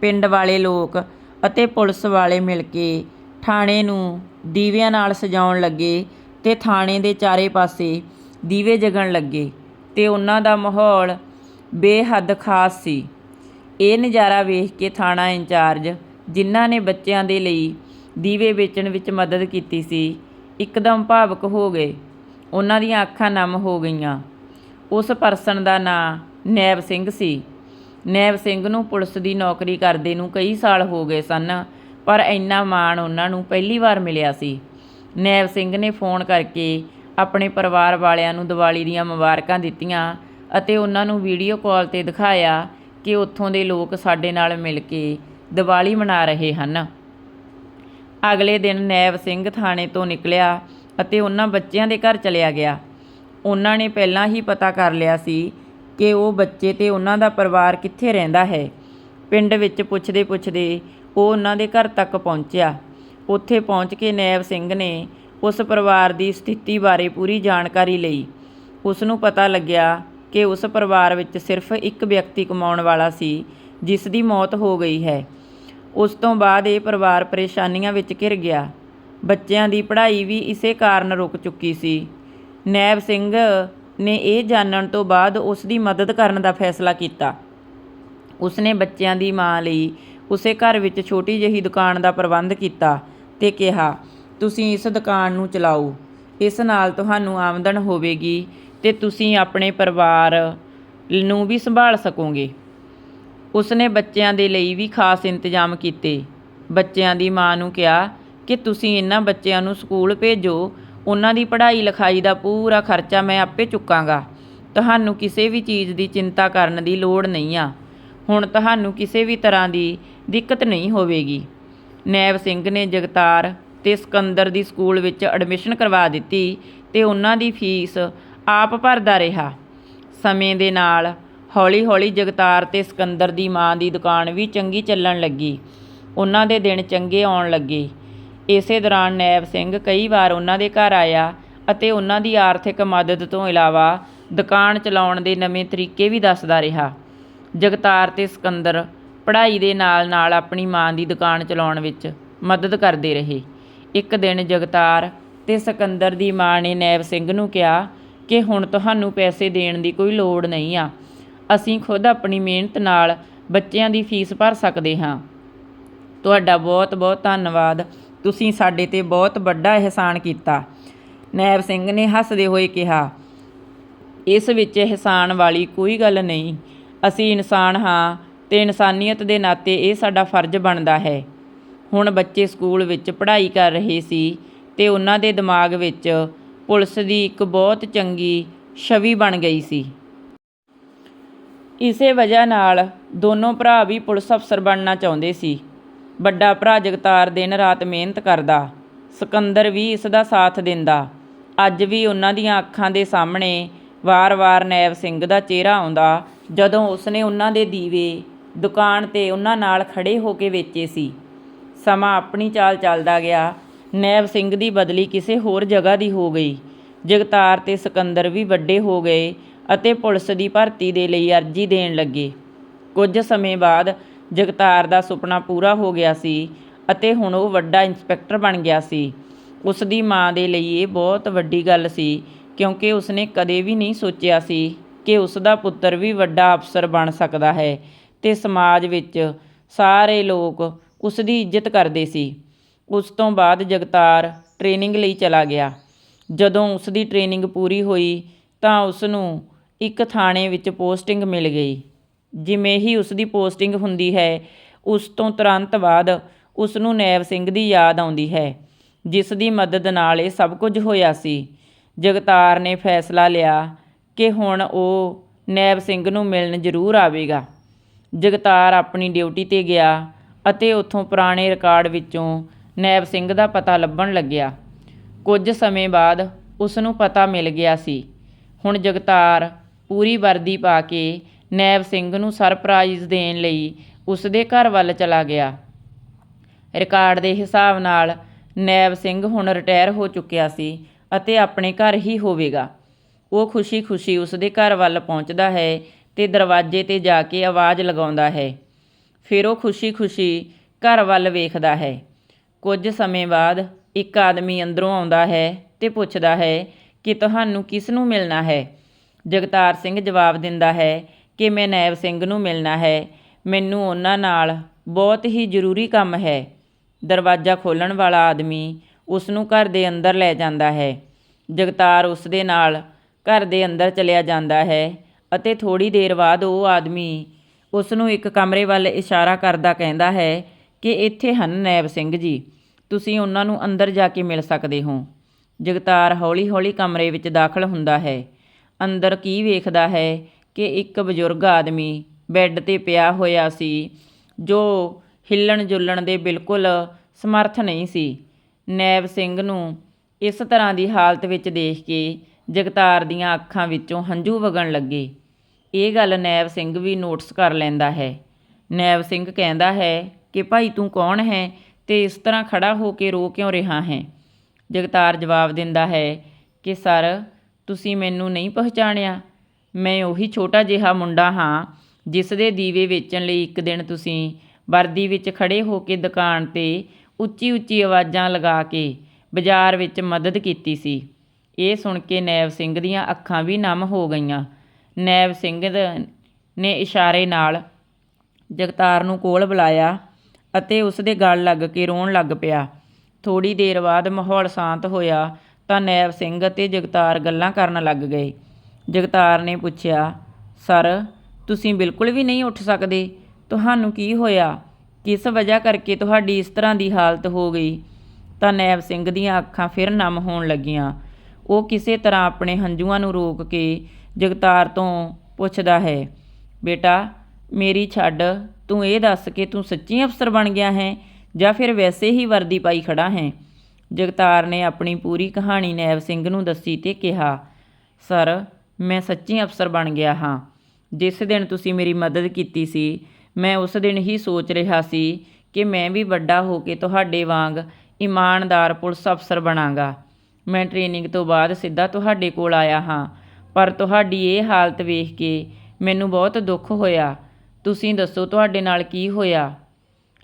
ਪਿੰਡ ਵਾਲੇ ਲੋਕ ਅਤੇ ਪੁਲਿਸ ਵਾਲੇ ਮਿਲ ਕੇ ਥਾਣੇ ਨੂੰ ਦੀਵਿਆਂ ਨਾਲ ਸਜਾਉਣ ਲੱਗੇ ਤੇ ਥਾਣੇ ਦੇ ਚਾਰੇ ਪਾਸੇ ਦੀਵੇ ਜਗਣ ਲੱਗੇ ਤੇ ਉਹਨਾਂ ਦਾ ਮਾਹੌਲ ਬੇਹੱਦ ਖਾਸ ਸੀ। ਇਹ ਨਜ਼ਾਰਾ ਵੇਖ ਕੇ ਥਾਣਾ ਇੰਚਾਰਜ, ਜਿਨ੍ਹਾਂ ਨੇ ਬੱਚਿਆਂ ਦੇ ਲਈ ਦੀਵੇ ਵੇਚਣ ਵਿੱਚ ਮਦਦ ਕੀਤੀ ਸੀ। ਇੱਕਦਮ ਭਾਵਕ ਹੋ ਗਏ। ਉਹਨਾਂ ਦੀਆਂ ਅੱਖਾਂ ਨਮ ਹੋ ਗਈਆਂ। ਉਸ ਪਰਸਨ ਦਾ ਨਾਂ ਨੈਬ ਸਿੰਘ ਸੀ। ਨੈਬ ਸਿੰਘ ਨੂੰ ਪੁਲਿਸ ਦੀ ਨੌਕਰੀ ਕਰਦੇ ਨੂੰ ਕਈ ਸਾਲ ਹੋ ਗਏ ਸਨ, ਪਰ ਇੰਨਾ ਮਾਣ ਉਹਨਾਂ ਨੂੰ ਪਹਿਲੀ ਵਾਰ ਮਿਲਿਆ ਸੀ। ਨੈਬ ਸਿੰਘ ਨੇ ਫੋਨ ਕਰਕੇ ਆਪਣੇ ਪਰਿਵਾਰ ਵਾਲਿਆਂ ਨੂੰ ਦੀਵਾਲੀ ਦੀਆਂ ਮੁਬਾਰਕਾਂ ਦਿੱਤੀਆਂ ਅਤੇ ਉਹਨਾਂ ਨੂੰ ਵੀਡੀਓ ਕਾਲ ਤੇ ਦਿਖਾਇਆ ਕਿ ਉੱਥੋਂ ਦੇ ਲੋਕ ਸਾਡੇ ਨਾਲ ਮਿਲ ਕੇ ਦੀਵਾਲੀ ਮਨਾ ਰਹੇ ਹਨ। ਅਗਲੇ ਦਿਨ ਨੈਬ ਸਿੰਘ ਥਾਣੇ ਤੋਂ ਨਿਕਲਿਆ ਅਤੇ ਉਹਨਾਂ ਬੱਚਿਆਂ ਦੇ ਘਰ ਚਲਿਆ ਗਿਆ। ਉਹਨਾਂ ਨੇ ਪਹਿਲਾਂ ਹੀ ਪਤਾ ਕਰ ਲਿਆ ਸੀ ਕਿ ਉਹ ਬੱਚੇ ਤੇ ਉਹਨਾਂ ਦਾ ਪਰਿਵਾਰ ਕਿੱਥੇ ਰਹਿੰਦਾ ਹੈ। ਪਿੰਡ ਵਿੱਚ ਪੁੱਛਦੇ ਪੁੱਛਦੇ ਉਹ ਉਹਨਾਂ ਦੇ ਘਰ ਤੱਕ ਪਹੁੰਚਿਆ। ਉੱਥੇ ਪਹੁੰਚ ਕੇ ਨੈਬ ਸਿੰਘ ਨੇ ਉਸ ਪਰਿਵਾਰ ਦੀ ਸਥਿਤੀ ਬਾਰੇ ਪੂਰੀ ਜਾਣਕਾਰੀ ਲਈ। ਉਸ ਨੂੰ ਪਤਾ ਲੱਗਿਆ ਕਿ ਉਸ ਪਰਿਵਾਰ ਵਿੱਚ ਸਿਰਫ ਇੱਕ ਵਿਅਕਤੀ ਕਮਾਉਣ ਵਾਲਾ ਸੀ, ਜਿਸ ਦੀ ਮੌਤ ਹੋ ਗਈ ਹੈ। ਉਸ ਤੋਂ ਬਾਅਦ ਇਹ ਪਰਿਵਾਰ ਪਰੇਸ਼ਾਨੀਆਂ ਵਿੱਚ ਘਿਰ ਗਿਆ। ਬੱਚਿਆਂ ਦੀ ਪੜ੍ਹਾਈ ਵੀ ਇਸੇ ਕਾਰਨ ਰੁਕ ਚੁੱਕੀ ਸੀ। ਨੈਬ ਸਿੰਘ ਨੇ ਇਹ ਜਾਣਨ ਤੋਂ ਬਾਅਦ ਉਸ ਦੀ ਮਦਦ ਕਰਨ ਦਾ ਫੈਸਲਾ ਕੀਤਾ। ਉਸਨੇ ਬੱਚਿਆਂ ਦੀ ਮਾਂ ਲਈ ਉਸੇ ਘਰ ਵਿੱਚ ਛੋਟੀ ਜਿਹੀ ਦੁਕਾਨ ਦਾ ਪ੍ਰਬੰਧ ਕੀਤਾ ਤੇ ਕਿਹਾ, ਤੁਸੀਂ ਇਸ ਦੁਕਾਨ ਨੂੰ ਚਲਾਓ। ਇਸ ਨਾਲ ਤੁਹਾਨੂੰ ਆਮਦਨ ਹੋਵੇਗੀ ਤੇ ਤੁਸੀਂ ਆਪਣੇ ਪਰਿਵਾਰ ਨੂੰ ਵੀ ਸੰਭਾਲ ਸਕੋਗੇ। ਉਸਨੇ ਬੱਚਿਆਂ ਦੇ ਲਈ ਵੀ ਖਾਸ ਇੰਤਜ਼ਾਮ ਕੀਤੇ। ਬੱਚਿਆਂ ਦੀ ਮਾਂ ਨੂੰ ਕਿਹਾ ਕਿ ਤੁਸੀਂ ਇਹਨਾਂ ਬੱਚਿਆਂ ਨੂੰ ਸਕੂਲ ਭੇਜੋ। ਉਹਨਾਂ ਦੀ ਪੜ੍ਹਾਈ ਲਿਖਾਈ ਦਾ ਪੂਰਾ ਖਰਚਾ ਮੈਂ ਆਪੇ ਚੁੱਕਾਂਗਾ। ਤੁਹਾਨੂੰ ਕਿਸੇ ਵੀ ਚੀਜ਼ ਦੀ ਚਿੰਤਾ ਕਰਨ ਦੀ ਲੋੜ ਨਹੀਂ ਆ। ਹੁਣ ਤੁਹਾਨੂੰ ਕਿਸੇ ਵੀ ਤਰ੍ਹਾਂ ਦੀ ਦਿੱਕਤ ਨਹੀਂ ਹੋਵੇਗੀ। ਨੈਬ ਸਿੰਘ ਨੇ ਜਗਤਾਰ ਤੇ ਸਿਕੰਦਰ ਦੀ ਸਕੂਲ ਵਿੱਚ ਐਡਮਿਸ਼ਨ ਕਰਵਾ ਦਿੱਤੀ ਤੇ ਉਹਨਾਂ ਦੀ ਫੀਸ ਆਪ ਭਰਦਾ ਰਿਹਾ। ਸਮੇਂ ਦੇ ਨਾਲ ਹੌਲੀ-ਹੌਲੀ ਜਗਤਾਰ ਤੇ ਸਿਕੰਦਰ ਦੀ ਮਾਂ ਦੀ ਦੁਕਾਨ ਵੀ ਚੰਗੀ ਚੱਲਣ ਲੱਗੀ। ਉਹਨਾਂ ਦੇ ਦਿਨ ਚੰਗੇ ਆਉਣ ਲੱਗੇ। ਇਸੇ ਦੌਰਾਨ ਨੈਬ ਸਿੰਘ ਕਈ ਵਾਰ ਉਹਨਾਂ ਦੇ ਘਰ ਆਇਆ ਅਤੇ ਉਹਨਾਂ ਦੀ ਆਰਥਿਕ ਮਦਦ ਤੋਂ ਇਲਾਵਾ ਦੁਕਾਨ ਚਲਾਉਣ ਦੇ ਨਵੇਂ ਤਰੀਕੇ ਵੀ ਦੱਸਦਾ ਰਿਹਾ। ਜਗਤਾਰ ਤੇ ਸਿਕੰਦਰ ਪੜ੍ਹਾਈ ਦੇ ਨਾਲ-ਨਾਲ ਆਪਣੀ ਮਾਂ ਦੀ ਦੁਕਾਨ ਚਲਾਉਣ ਵਿੱਚ ਮਦਦ ਕਰਦੇ ਰਹੇ। ਇੱਕ ਦਿਨ ਜਗਤਾਰ ਤੇ ਸਿਕੰਦਰ ਦੀ ਮਾਂ ਨੇ ਨੈਬ ਸਿੰਘ ਨੂੰ ਕਿਹਾ ਕਿ ਹੁਣ ਤੁਹਾਨੂੰ ਪੈਸੇ ਦੇਣ ਦੀ ਕੋਈ ਲੋੜ ਨਹੀਂ ਆ। ਅਸੀਂ ਖੁਦ ਆਪਣੀ ਮਿਹਨਤ ਨਾਲ ਬੱਚਿਆਂ ਦੀ ਫੀਸ ਭਰ ਸਕਦੇ ਹਾਂ। ਤੁਹਾਡਾ ਬਹੁਤ ਬਹੁਤ ਧੰਨਵਾਦ। ਤੁਸੀਂ ਸਾਡੇ ਤੇ ਬਹੁਤ ਵੱਡਾ ਅਹਿਸਾਨ ਕੀਤਾ। ਨੈਬ ਸਿੰਘ ਨੇ ਹੱਸਦੇ ਹੋਏ ਕਿਹਾ, ਇਸ ਵਿੱਚ ਅਹਿਸਾਨ ਵਾਲੀ ਕੋਈ ਗੱਲ ਨਹੀਂ। ਅਸੀਂ ਇਨਸਾਨ ਹਾਂ ਤੇ ਇਨਸਾਨੀਅਤ ਦੇ ਨਾਤੇ ਇਹ ਸਾਡਾ ਫਰਜ਼ ਬਣਦਾ ਹੈ। ਹੁਣ ਬੱਚੇ ਸਕੂਲ ਵਿੱਚ ਪੜ੍ਹਾਈ ਕਰ ਰਹੇ ਸੀ ਤੇ ਉਹਨਾਂ ਦੇ ਦਿਮਾਗ ਵਿੱਚ ਪੁਲਿਸ ਦੀ ਇੱਕ ਬਹੁਤ ਚੰਗੀ ਛਵੀ ਬਣ ਗਈ ਸੀ। ਇਸੇ ਵਜ੍ਹਾ ਨਾਲ ਦੋਨੋਂ ਭਰਾ ਵੀ ਪੁਲਿਸ ਅਫਸਰ ਬਣਨਾ ਚਾਹੁੰਦੇ ਸੀ। ਵੱਡਾ ਭਰਾ ਜਗਤਾਰ ਦਿਨ ਰਾਤ ਮਿਹਨਤ ਕਰਦਾ, ਸਿਕੰਦਰ ਵੀ ਇਸ ਦਾ ਸਾਥ ਦਿੰਦਾ। ਅੱਜ ਵੀ ਉਹਨਾਂ ਦੀਆਂ ਅੱਖਾਂ ਦੇ ਸਾਹਮਣੇ ਵਾਰ-ਵਾਰ ਨੈਬ ਸਿੰਘ ਦਾ ਚਿਹਰਾ ਆਉਂਦਾ, ਜਦੋਂ ਉਸਨੇ ਉਹਨਾਂ ਦੇ ਦੀਵੇ, ਦੁਕਾਨ ਤੇ ਉਹਨਾਂ ਨਾਲ ਖੜੇ ਹੋ ਕੇ ਵੇਚੇ ਸੀ। ਸਮਾਂ ਆਪਣੀ ਚਾਲ ਚੱਲਦਾ ਗਿਆ। ਨੈਬ ਸਿੰਘ ਦੀ ਬਦਲੀ ਕਿਸੇ ਹੋਰ ਜਗ੍ਹਾ ਦੀ ਹੋ ਗਈ। ਜਗਤਾਰ ਤੇ ਸਿਕੰਦਰ ਵੀ ਵੱਡੇ ਹੋ ਗਏ। ਅਤੇ ਪੁਲਿਸ ਦੀ ਭਰਤੀ ਦੇ ਲਈ ਅਰਜ਼ੀ ਦੇਣ ਲੱਗੇ। ਕੁਝ ਸਮੇਂ ਬਾਅਦ ਜਗਤਾਰ ਦਾ ਸੁਪਨਾ ਪੂਰਾ ਹੋ ਗਿਆ ਸੀ ਅਤੇ ਹੁਣ ਉਹ ਵੱਡਾ ਇੰਸਪੈਕਟਰ ਬਣ ਗਿਆ ਸੀ। ਉਸ ਦੀ ਮਾਂ ਦੇ ਲਈ ਇਹ ਬਹੁਤ ਵੱਡੀ ਗੱਲ ਸੀ, ਕਿਉਂਕਿ ਉਸਨੇ ਕਦੇ ਵੀ ਨਹੀਂ ਸੋਚਿਆ ਸੀ ਕਿ ਉਸ ਦਾ ਪੁੱਤਰ ਵੀ ਵੱਡਾ ਅਫਸਰ ਬਣ ਸਕਦਾ ਹੈ ਤੇ ਸਮਾਜ ਵਿੱਚ ਸਾਰੇ ਲੋਕ ਉਸ ਦੀ ਇੱਜ਼ਤ ਕਰਦੇ ਸੀ। ਉਸ ਤੋਂ ਬਾਅਦ ਜਗਤਾਰ ਟ੍ਰੇਨਿੰਗ ਲਈ ਚਲਾ ਗਿਆ। ਜਦੋਂ ਉਸ ਦੀ ਟ੍ਰੇਨਿੰਗ ਪੂਰੀ ਹੋਈ ਤਾਂ ਉਸ ਨੂੰ ਇੱਕ ਥਾਣੇ ਵਿੱਚ ਪੋਸਟਿੰਗ ਮਿਲ ਗਈ। ਜਿਵੇਂ ਹੀ ਉਸ ਦੀ ਪੋਸਟਿੰਗ ਹੁੰਦੀ ਹੈ, ਉਸ ਤੋਂ ਤੁਰੰਤ ਬਾਅਦ ਉਸ ਨੂੰ ਨੈਬ ਸਿੰਘ ਦੀ ਯਾਦ ਆਉਂਦੀ ਹੈ, ਜਿਸ ਦੀ ਮਦਦ ਨਾਲ ਇਹ ਸਭ ਕੁਝ ਹੋਇਆ ਸੀ। ਜਗਤਾਰ ਨੇ ਫੈਸਲਾ ਲਿਆ ਕਿ ਹੁਣ ਉਹ ਨੈਬ ਸਿੰਘ ਨੂੰ ਮਿਲਣ ਜ਼ਰੂਰ ਆਵੇਗਾ। ਜਗਤਾਰ ਆਪਣੀ ਡਿਊਟੀ ਤੇ ਗਿਆ ਅਤੇ ਉੱਥੋਂ ਪੁਰਾਣੇ ਰਿਕਾਰਡ ਵਿੱਚੋਂ ਨੈਬ ਸਿੰਘ ਦਾ ਪਤਾ ਲੱਭਣ ਲੱਗਿਆ। ਕੁਝ ਸਮੇਂ ਬਾਅਦ ਉਸ ਨੂੰ ਪਤਾ ਮਿਲ ਗਿਆ ਸੀ। ਹੁਣ ਜਗਤਾਰ ਪੂਰੀ ਵਰਦੀ ਪਾ ਕੇ ਨੈਬ ਸਿੰਘ ਨੂੰ ਸਰਪ੍ਰਾਈਜ਼ ਦੇਣ ਲਈ ਉਸ ਦੇ ਘਰ ਵੱਲ ਚਲਾ ਗਿਆ। ਰਿਕਾਰਡ ਦੇ ਹਿਸਾਬ ਨਾਲ ਨੈਬ ਸਿੰਘ ਹੁਣ ਰਿਟਾਇਰ ਹੋ ਚੁੱਕਿਆ ਸੀ ਅਤੇ ਆਪਣੇ ਘਰ ਹੀ ਹੋਵੇਗਾ। ਉਹ ਖੁਸ਼ੀ-ਖੁਸ਼ੀ ਉਸ ਦੇ ਘਰ ਵੱਲ ਪਹੁੰਚਦਾ ਹੈ ਤੇ ਦਰਵਾਜ਼ੇ ਤੇ ਜਾ ਕੇ ਆਵਾਜ਼ ਲਗਾਉਂਦਾ ਹੈ। ਫਿਰ ਉਹ ਖੁਸ਼ੀ-ਖੁਸ਼ੀ ਘਰ ਵੱਲ ਵੇਖਦਾ ਹੈ। ਕੁਝ ਸਮੇਂ ਬਾਅਦ ਇੱਕ ਆਦਮੀ ਅੰਦਰੋਂ ਆਉਂਦਾ ਹੈ ਤੇ ਪੁੱਛਦਾ ਹੈ ਕਿ ਤੁਹਾਨੂੰ ਕਿਸ ਨੂੰ ਮਿਲਣਾ ਹੈ? ਜਗਤਾਰ ਸਿੰਘ ਜਵਾਬ ਦਿੰਦਾ ਹੈ ਕਿ ਮੈਂ ਨੈਬ ਸਿੰਘ ਨੂੰ ਮਿਲਣਾ ਹੈ। ਮੈਨੂੰ ਉਹਨਾਂ ਨਾਲ ਬਹੁਤ ਹੀ ਜ਼ਰੂਰੀ ਕੰਮ ਹੈ। ਦਰਵਾਜ਼ਾ ਖੋਲ੍ਹਣ ਵਾਲਾ ਆਦਮੀ ਉਸ ਨੂੰ ਘਰ ਦੇ ਅੰਦਰ ਲੈ ਜਾਂਦਾ ਹੈ। ਜਗਤਾਰ ਉਸ ਦੇ ਨਾਲ ਘਰ ਦੇ ਅੰਦਰ ਚਲਿਆ ਜਾਂਦਾ ਹੈ ਅਤੇ ਥੋੜੀ ਦੇਰ ਬਾਅਦ ਉਹ ਆਦਮੀ ਉਸ ਨੂੰ ਇੱਕ ਕਮਰੇ ਵੱਲ ਇਸ਼ਾਰਾ ਕਰਦਾ ਕਹਿੰਦਾ ਹੈ ਕਿ ਇੱਥੇ ਹਨ ਨੈਬ ਸਿੰਘ ਜੀ, ਤੁਸੀਂ ਉਹਨਾਂ ਨੂੰ ਅੰਦਰ ਜਾ ਕੇ ਮਿਲ ਸਕਦੇ ਹੋ। ਜਗਤਾਰ ਹੌਲੀ-ਹੌਲੀ ਕਮਰੇ ਵਿੱਚ ਦਾਖਲ ਹੁੰਦਾ ਹੈ। ਅੰਦਰ ਕੀ ਵੇਖਦਾ ਹੈ ਕਿ ਇੱਕ ਬਜ਼ੁਰਗ ਆਦਮੀ ਬੈੱਡ ਤੇ ਪਿਆ ਹੋਇਆ ਸੀ, ਜੋ ਹਿੱਲਣ ਜੁਲਣ ਦੇ ਬਿਲਕੁਲ ਸਮਰਥ ਨਹੀਂ ਸੀ। ਨੈਬ ਸਿੰਘ ਨੂੰ ਇਸ ਤਰ੍ਹਾਂ ਦੀ ਹਾਲਤ ਵਿੱਚ ਦੇਖ ਕੇ ਜਗਤਾਰ ਦੀਆਂ ਅੱਖਾਂ ਵਿੱਚੋਂ ਹੰਝੂ ਵਗਣ ਲੱਗੇ। ਇਹ ਗੱਲ ਨੈਬ ਸਿੰਘ ਵੀ ਨੋਟਿਸ ਕਰ ਲੈਂਦਾ ਹੈ। ਨੈਬ ਸਿੰਘ ਕਹਿੰਦਾ ਹੈ ਕਿ, ਭਾਈ, ਤੂੰ ਕੌਣ ਹੈ ਤੇ ਇਸ ਤਰ੍ਹਾਂ ਖੜਾ ਹੋ ਕੇ ਰੋ ਕਿਉਂ ਰਿਹਾ ਹੈ? ਜਗਤਾਰ ਜਵਾਬ ਦਿੰਦਾ ਹੈ ਕਿ, ਸਰ ਤੁਸੀਂ ਮੈਨੂੰ ਨਹੀਂ ਪਹਿਚਾਣਿਆ। ਮੈਂ ਉਹੀ ਛੋਟਾ ਜਿਹਾ ਮੁੰਡਾ ਹਾਂ, ਜਿਸ ਦੇ ਦੀਵੇ ਵੇਚਣ ਲਈ ਇੱਕ ਦਿਨ ਤੁਸੀਂ ਵਰਦੀ ਵਿੱਚ ਖੜ੍ਹੇ ਹੋ ਕੇ ਦੁਕਾਨ ਤੇ ਉੱਚੀ ਉੱਚੀ ਆਵਾਜ਼ਾਂ ਲਗਾ ਕੇ ਬਾਜ਼ਾਰ ਵਿੱਚ ਮਦਦ ਕੀਤੀ ਸੀ। ਇਹ ਸੁਣ ਕੇ ਨੈਬ ਸਿੰਘ ਦੀਆਂ ਅੱਖਾਂ ਵੀ ਨਮ ਹੋ ਗਈਆਂ। ਨੈਬ ਸਿੰਘ ਨੇ ਇਸ਼ਾਰੇ ਨਾਲ ਜਗਤਾਰ ਨੂੰ ਕੋਲ ਬੁਲਾਇਆ ਅਤੇ ਉਸ ਦੇ ਗਲ ਲੱਗ ਕੇ ਰੋਣ ਲੱਗ ਪਿਆ। ਥੋੜੀ ਦੇਰ ਬਾਅਦ ਮਾਹੌਲ ਸ਼ਾਂਤ ਹੋਇਆ ਤਾਂ ਨੈਬ ਸਿੰਘ ਅਤੇ ਜਗਤਾਰ ਗੱਲਾਂ ਕਰਨ ਲੱਗ ਗਏ। ਜਗਤਾਰ ਨੇ ਪੁੱਛਿਆ, ਸਰ, ਤੁਸੀਂ ਬਿਲਕੁਲ ਵੀ ਨਹੀਂ ਉੱਠ ਸਕਦੇ। ਤੁਹਾਨੂੰ ਕੀ ਹੋਇਆ? ਕਿਸ ਵਜ੍ਹਾ ਕਰਕੇ ਤੁਹਾਡੀ ਇਸ ਤਰ੍ਹਾਂ ਦੀ ਹਾਲਤ ਹੋ ਗਈ? ਤਾਂ ਨੈਬ ਸਿੰਘ ਦੀਆਂ ਅੱਖਾਂ ਫਿਰ ਨਮ ਹੋਣ ਲੱਗੀਆਂ। ਉਹ ਕਿਸੇ ਤਰ੍ਹਾਂ ਆਪਣੇ ਹੰਝੂਆਂ ਨੂੰ ਰੋਕ ਕੇ ਜਗਤਾਰ ਤੋਂ ਪੁੱਛਦਾ ਹੈ, ਬੇਟਾ, ਮੇਰੀ ਛੱਡ, ਤੂੰ ਇਹ ਦੱਸ ਕਿ ਤੂੰ ਸੱਚੀ ਅਫਸਰ ਬਣ ਗਿਆ ਹੈ ਜਾਂ ਫਿਰ ਵੈਸੇ ਹੀ ਵਰਦੀ ਪਾਈ ਖੜਾ ਹੈ? ਜਗਤਾਰ ਨੇ ਆਪਣੀ ਪੂਰੀ ਕਹਾਣੀ ਨੈਬ ਸਿੰਘ ਨੂੰ ਦੱਸੀ ਤੇ ਕਿਹਾ, ਸਰ, ਮੈਂ ਸੱਚੀ ਅਫਸਰ ਬਣ ਗਿਆ ਹਾਂ। ਜਿਸ ਦਿਨ ਤੁਸੀਂ ਮੇਰੀ ਮਦਦ ਕੀਤੀ ਸੀ, ਮੈਂ ਉਸ ਦਿਨ ਹੀ ਸੋਚ ਰਿਹਾ ਸੀ ਕਿ ਮੈਂ ਵੀ ਵੱਡਾ ਹੋ ਕੇ ਤੁਹਾਡੇ ਵਾਂਗ ਇਮਾਨਦਾਰ ਪੁਲਿਸ ਅਫਸਰ ਬਣਾਂਗਾ। ਮੈਂ ਟ੍ਰੇਨਿੰਗ ਤੋਂ ਬਾਅਦ ਸਿੱਧਾ ਤੁਹਾਡੇ ਕੋਲ ਆਇਆ ਹਾਂ, ਪਰ ਤੁਹਾਡੀ ਇਹ ਹਾਲਤ ਵੇਖ ਕੇ ਮੈਨੂੰ ਬਹੁਤ ਦੁੱਖ ਹੋਇਆ। ਤੁਸੀਂ ਦੱਸੋ ਤੁਹਾਡੇ ਨਾਲ ਕੀ ਹੋਇਆ?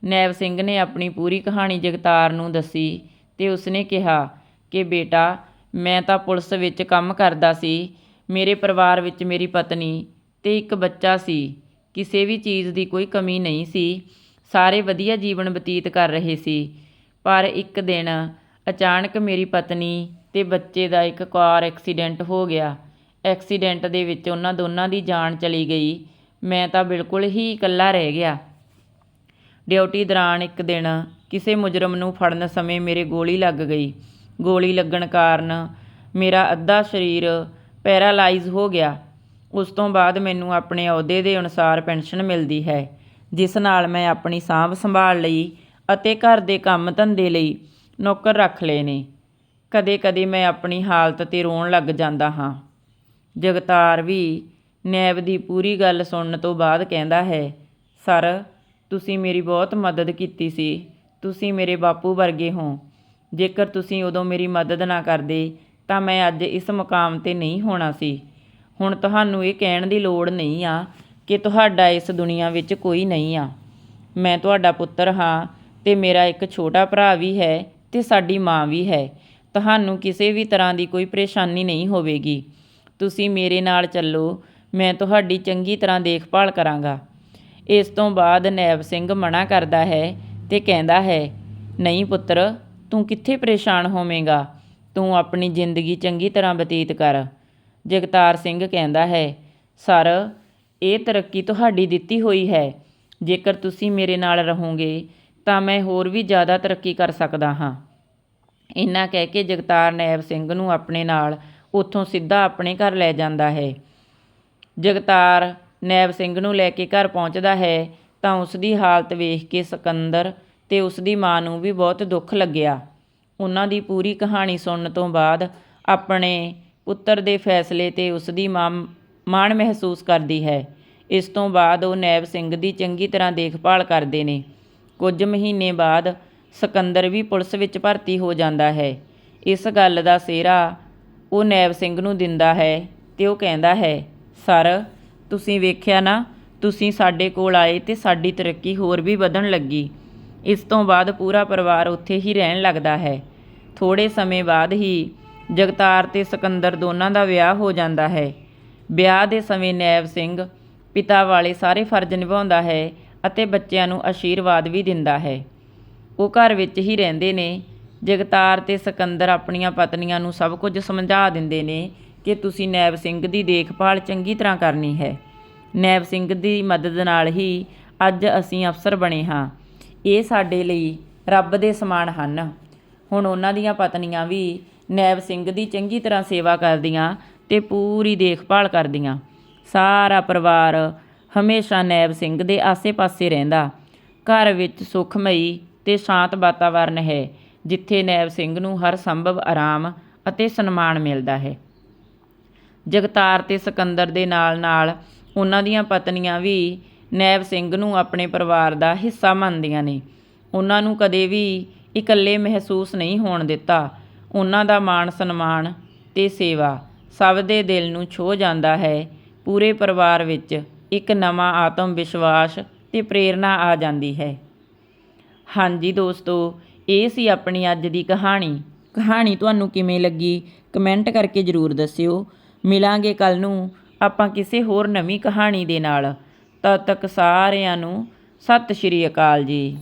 ਨੈਬ ਸਿੰਘ ਨੇ ਆਪਣੀ ਪੂਰੀ ਕਹਾਣੀ ਜਗਤਾਰ ਨੂੰ ਦੱਸੀ ਤੇ ਉਸਨੇ ਕਿਹਾ ਕਿ ਬੇਟਾ, ਮੈਂ ਤਾਂ ਪੁਲਿਸ ਵਿੱਚ ਕੰਮ ਕਰਦਾ ਸੀ। ਮੇਰੇ ਪਰਿਵਾਰ ਵਿੱਚ ਮੇਰੀ ਪਤਨੀ ਤੇ ਇੱਕ ਬੱਚਾ ਸੀ। ਕਿਸੇ ਵੀ ਚੀਜ਼ ਦੀ ਕੋਈ ਕਮੀ ਨਹੀਂ ਸੀ। ਸਾਰੇ ਵਧੀਆ ਜੀਵਨ ਬਤੀਤ ਕਰ ਰਹੇ ਸੀ। ਪਰ ਇੱਕ ਦਿਨ ਅਚਾਨਕ ਮੇਰੀ ਪਤਨੀ ਤੇ ਬੱਚੇ ਦਾ ਇੱਕ ਕਾਰ ਐਕਸੀਡੈਂਟ ਹੋ ਗਿਆ। ਐਕਸੀਡੈਂਟ ਦੇ ਵਿੱਚ ਉਹਨਾਂ ਦੋਨਾਂ ਦੀ ਜਾਨ ਚਲੀ ਗਈ। ਮੈਂ ਤਾਂ ਬਿਲਕੁਲ ਹੀ ਇਕੱਲਾ ਰਹਿ ਗਿਆ। ਡਿਊਟੀ ਦੌਰਾਨ ਇੱਕ ਦਿਨ ਕਿਸੇ ਮੁਜਰਮ ਨੂੰ ਫੜਨ ਸਮੇਂ ਮੇਰੇ ਗੋਲੀ ਲੱਗ ਗਈ। ਗੋਲੀ ਲੱਗਣ ਕਾਰਨ ਮੇਰਾ ਅੱਧਾ ਸਰੀਰ ਪੈਰਾਲਾਈਜ਼ ਹੋ ਗਿਆ। ਉਸ ਤੋਂ ਬਾਅਦ ਮੈਨੂੰ ਆਪਣੇ ਅਹੁਦੇ ਦੇ ਅਨੁਸਾਰ ਪੈਨਸ਼ਨ ਮਿਲਦੀ ਹੈ, ਜਿਸ ਨਾਲ ਮੈਂ ਆਪਣੀ ਸਾਂਭ ਸੰਭਾਲ ਲਈ ਅਤੇ ਘਰ ਦੇ ਕੰਮ ਧੰਦੇ ਲਈ ਨੌਕਰ ਰੱਖ ਲਏ ਨੇ। ਕਦੇ-ਕਦੇ ਮੈਂ ਆਪਣੀ ਹਾਲਤ ਤੇ ਰੋਣ ਲੱਗ ਜਾਂਦਾ ਹਾਂ। ਜਗਤਾਰ ਵੀ ਨੈਬ ਦੀ ਪੂਰੀ ਗੱਲ ਸੁਣਨ ਤੋਂ ਬਾਅਦ ਕਹਿੰਦਾ ਹੈ, ਸਰ, ਤੁਸੀਂ ਮੇਰੀ ਬਹੁਤ ਮਦਦ ਕੀਤੀ ਸੀ। ਤੁਸੀਂ ਮੇਰੇ ਬਾਪੂ ਵਰਗੇ ਹੋ। ਜੇਕਰ ਤੁਸੀਂ ਉਦੋਂ ਮੇਰੀ ਮਦਦ ਨਾ ਕਰਦੇ, ਤਾਂ ਮੈਂ ਅੱਜ ਇਸ ਮੁਕਾਮ ਤੇ ਨਹੀਂ ਹੋਣਾ ਸੀ। ਹੁਣ ਤੁਹਾਨੂੰ ਇਹ ਕਹਿਣ ਦੀ ਲੋੜ ਨਹੀਂ ਆ ਕਿ ਤੁਹਾਡਾ ਇਸ ਦੁਨੀਆ ਵਿੱਚ ਕੋਈ ਨਹੀਂ ਆ। ਮੈਂ ਤੁਹਾਡਾ ਪੁੱਤਰ ਹਾਂ ਤੇ ਮੇਰਾ ਇੱਕ ਛੋਟਾ ਭਰਾ ਵੀ ਹੈ ਤੇ ਸਾਡੀ ਮਾਂ ਵੀ ਹੈ। ਤੁਹਾਨੂੰ ਕਿਸੇ ਵੀ ਤਰ੍ਹਾਂ ਦੀ ਕੋਈ ਪਰੇਸ਼ਾਨੀ ਨਹੀਂ ਹੋਵੇਗੀ। ਤੁਸੀਂ ਮੇਰੇ ਨਾਲ ਚੱਲੋ, ਮੈਂ ਤੁਹਾਡੀ ਚੰਗੀ ਤਰ੍ਹਾਂ ਦੇਖਭਾਲ ਕਰਾਂਗਾ। ਇਸ ਤੋਂ ਬਾਅਦ ਨੈਬ ਸਿੰਘ ਮਨਾ ਕਰਦਾ ਹੈ ਤੇ ਕਹਿੰਦਾ ਹੈ, ਨਹੀਂ ਪੁੱਤਰ, ਤੂੰ ਕਿੱਥੇ ਪਰੇਸ਼ਾਨ ਹੋਵੇਂਗਾ? ਤੂੰ ਆਪਣੀ ਜ਼ਿੰਦਗੀ ਚੰਗੀ ਤਰ੍ਹਾਂ ਬਤੀਤ ਕਰ। ਜਗਤਾਰ ਸਿੰਘ ਕਹਿੰਦਾ ਹੈ, ਸਰ, ਇਹ ਤਰੱਕੀ ਤੁਹਾਡੀ ਦਿੱਤੀ ਹੋਈ ਹੈ। ਜੇਕਰ ਤੁਸੀਂ ਮੇਰੇ ਨਾਲ ਰਹੋਗੇ, ਤਾਂ ਮੈਂ ਹੋਰ ਵੀ ਜ਼ਿਆਦਾ ਤਰੱਕੀ ਕਰ ਸਕਦਾ ਹਾਂ। ਇੰਨਾ ਕਹਿ ਕੇ ਜਗਤਾਰ ਨੈਬ ਸਿੰਘ ਨੂੰ ਆਪਣੇ ਨਾਲ ਉੱਥੋਂ ਸਿੱਧਾ ਆਪਣੇ ਘਰ ਲੈ ਜਾਂਦਾ ਹੈ। ਜਗਤਾਰ ਨੈਬ ਸਿੰਘ ਨੂੰ ਲੈ ਕੇ ਘਰ ਪਹੁੰਚਦਾ ਹੈ ਤਾਂ ਉਸ ਦੀ ਹਾਲਤ ਵੇਖ ਕੇ ਸਿਕੰਦਰ ਤੇ ਉਸ ਦੀ ਮਾਂ ਨੂੰ ਵੀ ਬਹੁਤ ਦੁੱਖ ਲੱਗਿਆ। ਉਹਨਾਂ ਦੀ ਪੂਰੀ ਕਹਾਣੀ ਸੁਣਨ ਤੋਂ ਬਾਅਦ ਆਪਣੇ ਪੁੱਤਰ ਦੇ ਫੈਸਲੇ ਤੇ ਉਸ ਦੀ ਮਾਂ ਮਾਣ ਮਹਿਸੂਸ ਕਰਦੀ ਹੈ। ਇਸ ਤੋਂ ਬਾਅਦ ਉਹ ਨੈਬ ਸਿੰਘ ਦੀ ਚੰਗੀ ਤਰ੍ਹਾਂ ਦੇਖਭਾਲ ਕਰਦੇ ਨੇ। ਕੁਝ ਮਹੀਨੇ ਬਾਅਦ ਸਿਕੰਦਰ ਵੀ ਪੁਲਿਸ ਵਿੱਚ ਭਰਤੀ ਹੋ ਜਾਂਦਾ ਹੈ। ਇਸ ਗੱਲ ਦਾ ਸਿਹਰਾ ਉਹ ਨੈਬ ਸਿੰਘ ਨੂੰ ਦਿੰਦਾ ਹੈ ਤੇ ਉਹ ਕਹਿੰਦਾ ਹੈ, ਸਰ, ਤੁਸੀਂ ਵੇਖਿਆ ਨਾ ਤੁਸੀਂ ਸਾਡੇ ਕੋਲ ਆਏ ਤੇ ਸਾਡੀ ਤਰੱਕੀ ਹੋਰ ਵੀ ਵਧਣ ਲੱਗੀ। ਇਸ ਤੋਂ ਬਾਅਦ ਪੂਰਾ ਪਰਿਵਾਰ ਉੱਥੇ ਹੀ ਰਹਿਣ ਲੱਗਦਾ ਹੈ। ਥੋੜੇ ਸਮੇਂ ਬਾਅਦ ਹੀ ਜਗਤਾਰ ਤੇ ਸਿਕੰਦਰ ਦੋਨਾਂ ਦਾ ਵਿਆਹ ਹੋ ਜਾਂਦਾ ਹੈ। ਵਿਆਹ ਦੇ ਸਮੇਂ ਨੈਬ ਸਿੰਘ ਪਿਤਾ ਵਾਲੇ ਸਾਰੇ ਫਰਜ਼ ਨਿਭਾਉਂਦਾ ਹੈ ਅਤੇ ਬੱਚਿਆਂ ਨੂੰ ਆਸ਼ੀਰਵਾਦ ਵੀ ਦਿੰਦਾ ਹੈ। ਉਹ ਘਰ ਵਿੱਚ ਹੀ ਰਹਿੰਦੇ ਨੇ। ਜਗਤਾਰ ਤੇ ਸਿਕੰਦਰ ਆਪਣੀਆਂ ਪਤਨੀਆਂ ਨੂੰ ਸਭ ਕੁਝ ਸਮਝਾ ਦਿੰਦੇ ਨੇ ਕਿ ਤੁਸੀਂ ਨੈਬ ਸਿੰਘ ਦੀ ਦੇਖਭਾਲ ਚੰਗੀ ਤਰ੍ਹਾਂ ਕਰਨੀ ਹੈ। ਨੈਬ ਸਿੰਘ ਦੀ ਮਦਦ ਨਾਲ ਹੀ ਅੱਜ ਅਸੀਂ ਅਫਸਰ ਬਣੇ ਹਾਂ। ਇਹ ਸਾਡੇ ਲਈ ਰੱਬ ਦੇ ਸਮਾਨ ਹਨ। ਹੁਣ ਉਹਨਾਂ ਦੀਆਂ ਪਤਨੀਆਂ ਵੀ ਨੈਬ ਸਿੰਘ ਦੀ ਚੰਗੀ ਤਰ੍ਹਾਂ ਸੇਵਾ ਕਰਦੀਆਂ ਤੇ ਪੂਰੀ ਦੇਖਭਾਲ ਕਰਦੀਆਂ। ਸਾਰਾ ਪਰਿਵਾਰ ਹਮੇਸ਼ਾ ਨੈਬ ਸਿੰਘ ਦੇ ਆਸੇ-ਪਾਸੇ ਰਹਿੰਦਾ। ਘਰ ਵਿੱਚ ਸੁਖਮਈ ਤੇ ਸ਼ਾਂਤ ਵਾਤਾਵਰਨ ਹੈ, ਜਿੱਥੇ ਨੈਬ ਸਿੰਘ ਨੂੰ ਹਰ ਸੰਭਵ ਆਰਾਮ ਅਤੇ ਸਨਮਾਨ ਮਿਲਦਾ ਹੈ। ਜਗਤਾਰ ਤੇ ਸਿਕੰਦਰ ਦੇ ਨਾਲ-ਨਾਲ ਉਹਨਾਂ ਦੀਆਂ ਪਤਨੀਆਂ ਵੀ ਨੈਬ ਸਿੰਘ ਨੂੰ ਆਪਣੇ ਪਰਿਵਾਰ ਦਾ ਹਿੱਸਾ ਮੰਨਦੀਆਂ ਨੇ। ਉਹਨਾਂ ਨੂੰ ਕਦੇ ਵੀ ਇਕੱਲੇ ਮਹਿਸੂਸ ਨਹੀਂ ਹੋਣ ਦਿੱਤਾ। ਉਹਨਾਂ ਦਾ ਮਾਣ ਸਨਮਾਨ ਤੇ ਸੇਵਾ ਸਭ ਦੇ ਦਿਲ ਨੂੰ ਛੋਹ ਜਾਂਦਾ ਹੈ। ਪੂਰੇ ਪਰਿਵਾਰ ਵਿੱਚ ਇੱਕ ਨਵਾਂ ਆਤਮ ਵਿਸ਼ਵਾਸ ਤੇ ਪ੍ਰੇਰਣਾ ਆ ਜਾਂਦੀ ਹੈ। ਹਾਂਜੀ ਦੋਸਤੋ, ਇਹ ਸੀ ਆਪਣੀ ਅੱਜ ਦੀ ਕਹਾਣੀ। ਕਹਾਣੀ ਤੁਹਾਨੂੰ ਕਿਵੇਂ ਲੱਗੀ? ਕਮੈਂਟ ਕਰਕੇ ਜ਼ਰੂਰ ਦੱਸਿਓ। ਮਿਲਾਂਗੇ ਕੱਲ ਨੂੰ ਆਪਾਂ ਕਿਸੇ ਹੋਰ ਨਵੀਂ ਕਹਾਣੀ ਦੇ ਨਾਲ, ਤਦ ਤੱਕ ਸਾਰਿਆਂ ਨੂੰ ਸਤਿ ਸ਼੍ਰੀ ਅਕਾਲ ਜੀ।